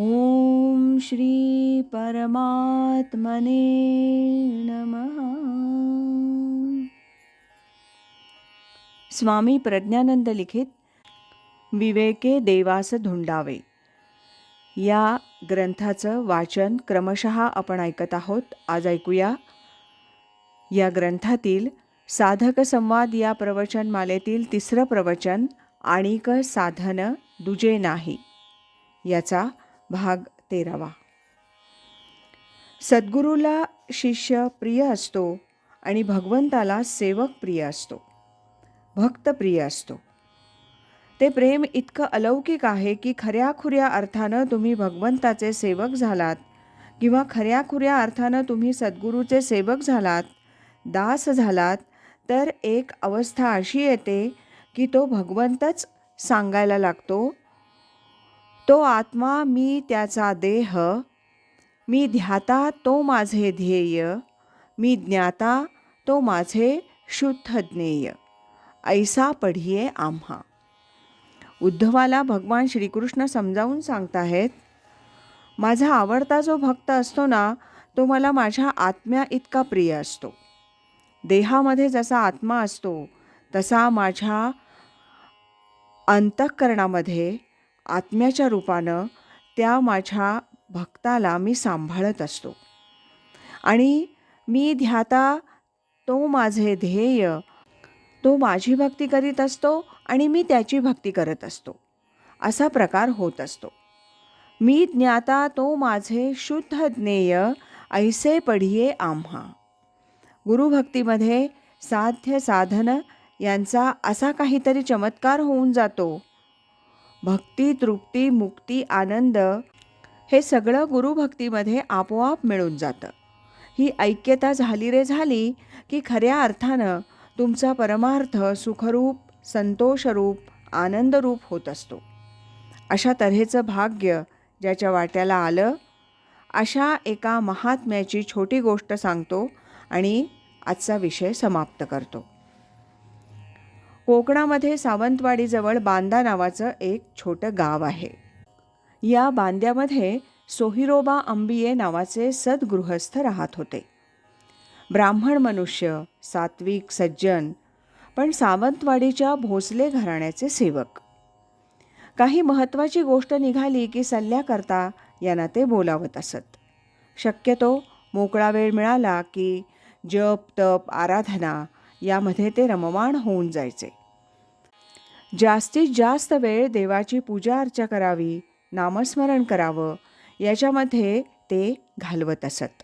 ॐ श्री परमात्मने नमः। स्वामी प्रज्ञानंद लिखित विवेके देवास धुंडावे। या ग्रंथाचं वाचन क्रमशः आपण ऐकत आहोत. आज ऐकूया. या ग्रंथातील साधक संवाद या प्रवचनमालेतील तिसरं प्रवचन आणिक साधन दुजे नाही. याचा भाग तेरावा. सद्गुरूला शिष्य प्रिय असतो आणि भगवंताला सेवक प्रिय असतो. भक्त प्रिय असतो. ते प्रेम इतकं अलौकिक आहे की खऱ्याखुऱ्या अर्थानं तुम्ही भगवंताचे सेवक झालात किंवा खऱ्याखुऱ्या अर्थानं तुम्ही सद्गुरूचे सेवक झालात दास झालात तर एक अवस्था अशी येते की तो भगवंतच सांगायला लागतो तो आत्मा मी त्याचा देह मी ध्याता तो माझे ध्येय मी ज्ञाता तो माझे शुद्ध ज्ञेय. ऐसा पढिये आम्हा. उद्धवाला भगवान श्रीकृष्ण समजावून सांगताहेत माझा आवडता जो भक्त असतो ना तो मला माझ्या आत्म्या इतका प्रिय असतो. देहामध्ये जसा आत्मा असतो तसा माझ्या अंतःकरणामध्ये आत्म्याच्या रूपानं त्या माझ्या भक्ताला मी सांभाळत असतो. आणि मी ध्याता तो माझे ध्येय तो माझी भक्ती करीत असतो आणि मी त्याची भक्ती करत असतो. असा प्रकार होत असतो. मी ज्ञाता तो माझे शुद्ध ज्ञेय ऐसे पढिये आम्हा. गुरुभक्तीमध्ये साध्य साधन यांचा असा काहीतरी चमत्कार होऊन जातो भक्ती तृप्ती मुक्ती आनंद हे सगळं गुरुभक्तीमध्ये आपोआप मिळून जातं. ही ऐक्यता झाली रे झाली की खऱ्या अर्थानं तुमचा परमार्थ सुखरूप संतोषरूप आनंदरूप होत असतो. अशा तऱ्हेचं भाग्य ज्याच्या वाट्याला आलं अशा एका महात्म्याची छोटी गोष्ट सांगतो आणि आजचा विषय समाप्त करतो. कोकणामध्ये सावंतवाडीजवळ बांदा नावाचं एक छोटं गाव आहे. या बांद्यामध्ये सोहिरोबा अंबिये नावाचे सद्गृहस्थ राहत होते. ब्राह्मण मनुष्य सात्विक सज्जन पण सावंतवाडीच्या भोसले घराण्याचे सेवक. काही महत्त्वाची गोष्ट निघाली की सल्ल्याकरता यांना ते बोलावत असत. शक्यतो मोकळा वेळ मिळाला की जप तप आराधना यामध्ये ते रममाण होऊन जायचे. जास्तीत जास्त वेळ देवाची पूजा अर्चा करावी नामस्मरण करावं याच्यामध्ये ते घालवत असत.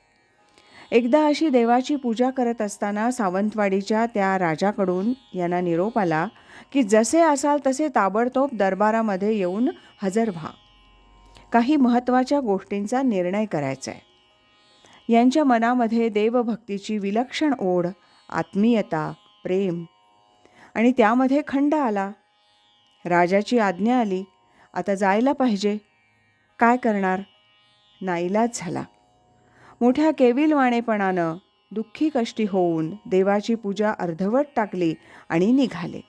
एकदा अशी देवाची पूजा करत असताना सावंतवाडीच्या त्या राजाकडून यांना निरोप आला की जसे असाल तसे ताबडतोब दरबारामध्ये येऊन हजर व्हा. काही महत्त्वाच्या गोष्टींचा निर्णय करायचा आहे यांच्या मनामध्ये देवभक्तीची विलक्षण ओढ आत्मीयता प्रेम आणि त्यामध्ये खंड आला. राजाची आज्ञा आली. आता जायला पाहिजे. काय करणार? नाईलाज झाला. मोठ्या केविलवाणेपणानं दुःखी कष्टी होऊन देवाची पूजा अर्धवट टाकली आणि निघाले.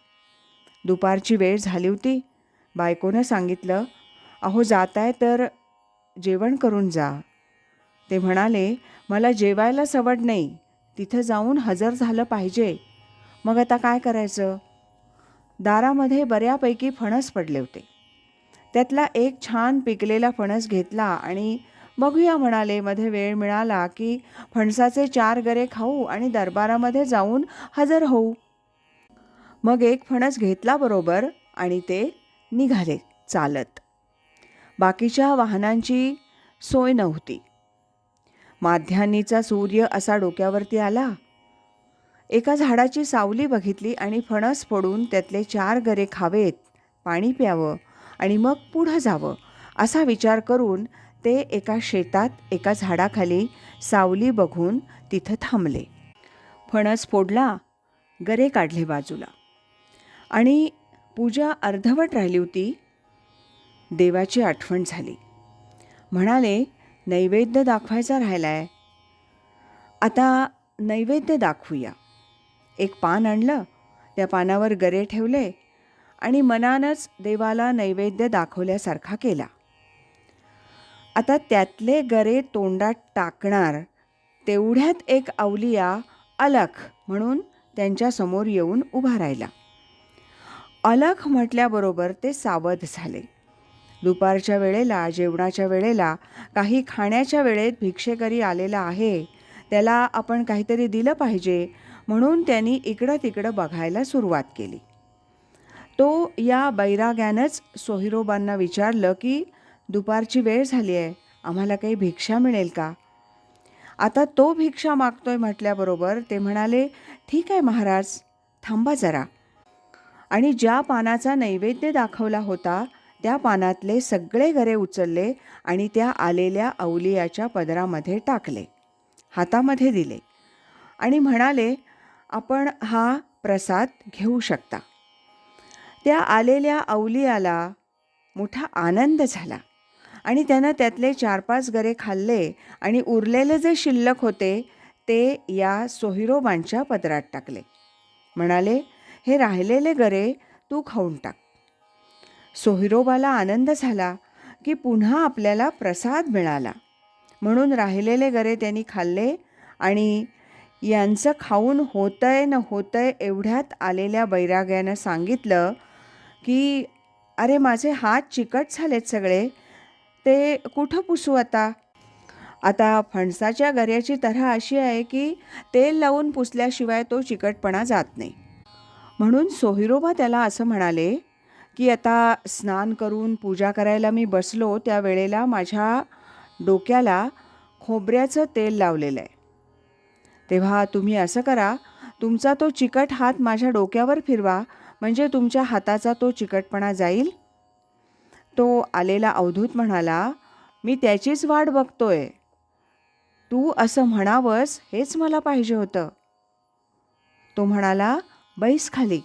दुपारची वेळ झाली होती. बायकोनं सांगितलं अहो जाताय तर जेवण करून जा. ते म्हणाले मला जेवायला सवड नाही. तिथं जाऊन हजर झालं पाहिजे. मग आता काय करायचं? दारामध्ये बऱ्यापैकी फणस पडले होते. त्यातला एक छान पिकलेला फणस घेतला आणि बघूया म्हणाले मध्ये वेळ मिळाला की फणसाचे चार गरे खाऊ आणि दरबारामध्ये जाऊन हजर होऊ. मग एक फणस घेतला बरोबर आणि ते निघाले चालत. बाकीच्या वाहनांची सोय नव्हती. माध्यान्नीचा सूर्य असा डोक्यावरती आला एका झाडाची सावली बघितली आणि फणस फोडून त्यातले चार गरे खावेत पाणी प्यावं आणि मग पुढं जावं असा विचार करून ते एका शेतात एका झाडाखाली सावली बघून तिथं थांबले. फणस फोडला गरे काढले बाजूला. आणि पूजा अर्धवट राहिली होती. देवाची आठवण झाली. म्हणाले नैवेद्य दाखवायचा राहिला आहे आता नैवेद्य दाखवूया. एक पान आणलं. त्या पानावर गरे ठेवले आणि मनानंच देवाला नैवेद्य दाखवल्यासारखा केला. आता त्यातले गरे तोंडात टाकणार तेवढ्यात एक अवलिया अलख म्हणून त्यांच्यासमोर येऊन उभा राहिला. अलख म्हटल्याबरोबर ते सावध झाले. दुपारच्या वेळेला जेवणाच्या वेळेला काही खाण्याच्या वेळेत भिक्षेकरी आलेला आहे त्याला आपण काहीतरी दिलं पाहिजे म्हणून त्यांनी इकडं तिकडं बघायला सुरुवात केली. तो या बैराग्यानंच सोहिरोबांना विचारलं की दुपारची वेळ झाली आहे आम्हाला काही भिक्षा मिळेल का? आता तो भिक्षा मागतोय म्हटल्याबरोबर ते म्हणाले ठीक आहे महाराज थांबा जरा. आणि ज्या पानाचा नैवेद्य दाखवला होता त्या पानातले सगळे गरे उचलले आणि त्या आलेल्या अवलियाच्या पदरामध्ये टाकले हातामध्ये दिले. आणि म्हणाले आपण हा प्रसाद घेऊ शकता. त्या आलेल्या अवलियाला मोठा आनंद झाला आणि त्यानं त्यातले चार पाच गरे खाल्ले आणि उरलेले जे शिल्लक होते ते या सोहिरोबांच्या पदरात टाकले. म्हणाले हे राहिलेले गरे तू खाऊन टाक. सोहिरोबाला आनंद झाला की पुन्हा आपल्याला प्रसाद मिळाला. म्हणून राहिलेले गरे त्यांनी खाल्ले आणि यांचं खाऊन होतंय न होतंय एवढ्यात आलेल्या बैराग्यानं सांगितलं की अरे माझे हात चिकट झालेत सगळे. ते कुठं पुसू आता? आता फणसाच्या गऱ्याची तऱ्हा अशी आहे की तेल लावून पुसल्याशिवाय तो चिकटपणा जात नाही. म्हणून सोहिरोबा त्याला असं म्हणाले की आता स्नान करून पूजा करायला मी बसलो त्या वेळेला माझ्या डोक्याला खोबऱ्याचं तेल लावलेलं आहे. तेव्हा तुम्ही असं करा तुमचा तो चिकट हात माझ्या डोक्यावर फिरवा म्हणजे तुमच्या हाताचा तो चिकटपणा जाईल. तो आलेला अवधूत म्हणाला मी त्याचीच वाट बघतोय. तू असं म्हणावंस हेच मला पाहिजे होतं. तो म्हणाला बैस खाली.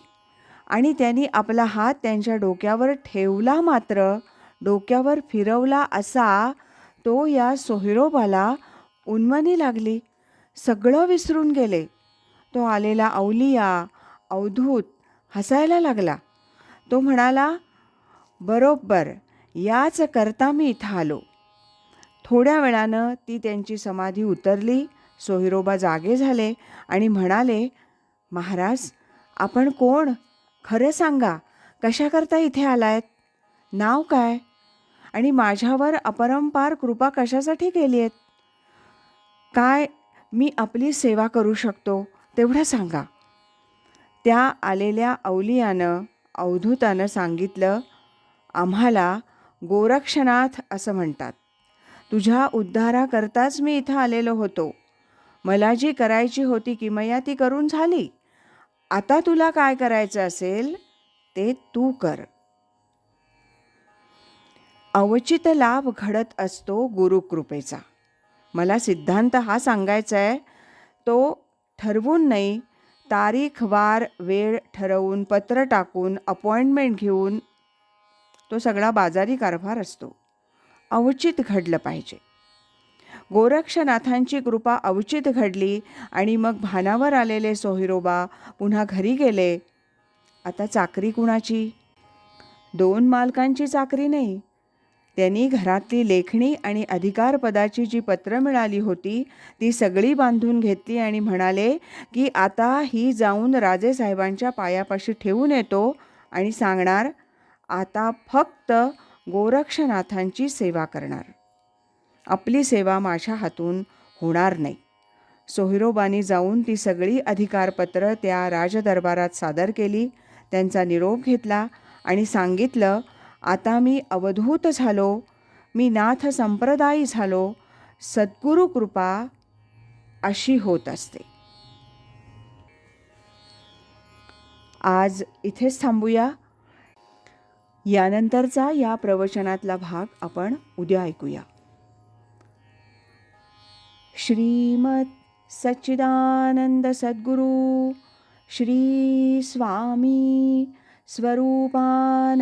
आणि त्यांनी आपला हात त्यांच्या डोक्यावर ठेवला मात्र डोक्यावर फिरवला असा तो या सोहिरोबाला उन्मनी लागली. सगळं विसरून गेले. तो आलेला अवलिया अवधूत हसायला लागला. तो म्हणाला बरोबर याच करता मी इथं आलो. थोड्या वेळानं ती त्यांची समाधी उतरली. सोहिरोबा जागे झाले आणि म्हणाले महाराज आपण कोण? खरं सांगा कशाकरता इथे आलायत? नाव काय? आणि माझ्यावर अपरंपार कृपा कशासाठी केली आहेत काय मी आपली सेवा करू शकतो तेवढं सांगा. त्या आलेल्या अवलियानं अवधूतानं सांगितलं आम्हाला गोरक्षनाथ असं म्हणतात. तुझ्या उद्धाराकरताच मी इथं आलेलो होतो. मला जी करायची होती किमया ती करून झाली. आता तुला काय करायचं असेल ते तू कर. अवचित लाभ घडत असतो गुरुकृपेचा. मला सिद्धांत हा सांगायचा आहे तो ठरवून नाही तारीख वार वेळ ठरवून पत्र टाकून अपॉइंटमेंट घेऊन तो सगळा बाजारी कारभार असतो. अवचित घडलं पाहिजे. गोरक्षनाथांची कृपा अवचित घडली आणि मग भानावर आलेले सोहिरोबा पुन्हा घरी गेले. आता चाकरी कुणाची? दोन मालकांची चाकरी नाही. त्यांनी घरातली लेखणी आणि अधिकारपदाची जी पत्रं मिळाली होती ती सगळी बांधून घेतली आणि म्हणाले की आता ही जाऊन राजेसाहेबांच्या पायापाशी ठेवून येतो आणि सांगणार आता फक्त गोरक्षनाथांची सेवा करणार. आपली सेवा माझ्या हातून होणार नाही. सोहिरोबानी जाऊन ती सगळी अधिकारपत्र त्या राजदरबारात सादर केली त्यांचा निरोप घेतला आणि सांगितलं आता मी अवधूत झालो. मी नाथ संप्रदायी झालो. सद्गुरु कृपा अशी होत असते. आज इथेच थांबूया. यानंतरचा या प्रवचनातला भाग आपण उद्या ऐकूया. श्रीमत सच्चिदानंद सद्गुरु श्री स्वामी स्वरूपानंद